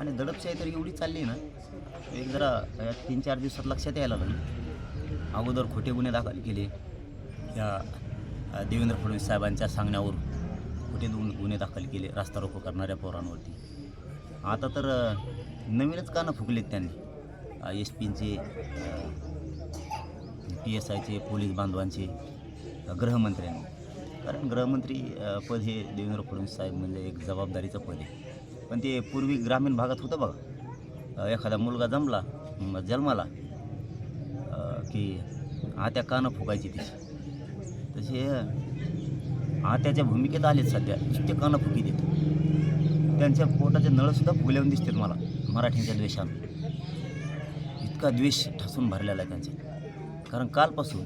आणि दडपशाही तर एवढी चालली ना एक जरा या तीन चार दिवसात लक्षात यायला लागलं. अगोदर खोटे गुन्हे दाखल केले. या देवेंद्र फडणवीस साहेबांच्या सांगण्यावर खोटे दोन गुन्हे दाखल केले रास्ता रोको करणाऱ्या पोरांवरती. आता तर नवीनच कानं फुकलेत त्यांनी. एस पींचे पी एस आयचे पोलीस बांधवांचे गृहमंत्र्यांनी. कारण गृहमंत्री पद हे देवेंद्र फडणवीस साहेब म्हणजे एक जबाबदारीचं पद आहे. पण ते पूर्वी ग्रामीण भागात होतं बघा. एखादा मुलगा जमला जन्माला की आत्या कानं फुकायची त्याची. तसे आत्याच्या भूमिकेत आलेत सध्या. नुसते कानं फुकी देत. त्यांच्या पोटाचे नळसुद्धा फुगल्याहून दिसतात मला मराठींच्या द्वेषानं. इतका द्वेष ठसून भरलेला आहे त्यांचा. कारण कालपासून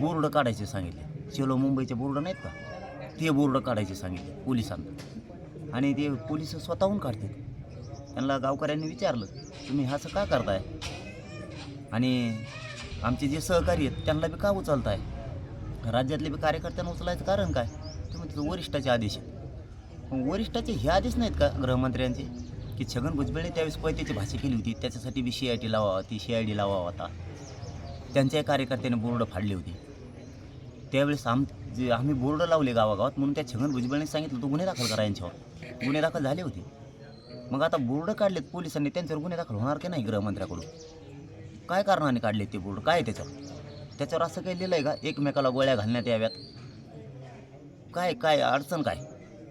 बोर्ड काढायचे सांगितले. चेलो मुंबईचे बोर्ड नाहीत का? ते बोर्ड काढायचे सांगितले पोलिसांना. आणि ते पोलीस स्वतःहून काढतात. त्यांना गावकऱ्यांनी विचारलं तुम्ही असं का करताय? आणि आमचे जे सहकारी आहेत त्यांना बी का उचलताय? राज्यातले बी कार्यकर्त्यांना उचलायचं कारण काय? तुम्ही म्हणते वरिष्ठाचे आदेश आहेत. वरिष्ठाचे हे आदेश नाहीत का गृहमंत्र्यांचे? की छगन भुजबळने त्यावेळेस पैत्याची भाषा केली होती त्याच्यासाठी बी सी आय टी लावा होती सी आय डी लावा होता. त्यांच्याही कार्यकर्त्याने बोर्ड फाडली होती. त्यावेळेस आम जे आम्ही बोर्ड लावले गावागावात म्हणून त्या छगन भुजबळने सांगितलं तो गुन्हे दाखल करा यांच्यावर. गुन्हे दाखल झाले होते. मग आता बोर्ड काढलेत पोलिसांनी त्यांच्यावर गुन्हे दाखल होणार की नाही गृहमंत्र्याकडून? काय कारणाने काढले ते बोर्ड? काय आहे त्याच्यावर? त्याच्यावर असं काही लिहिलं आहे का? एकमेकाला गोळ्या घालण्यात याव्यात. काय काय अडचण काय?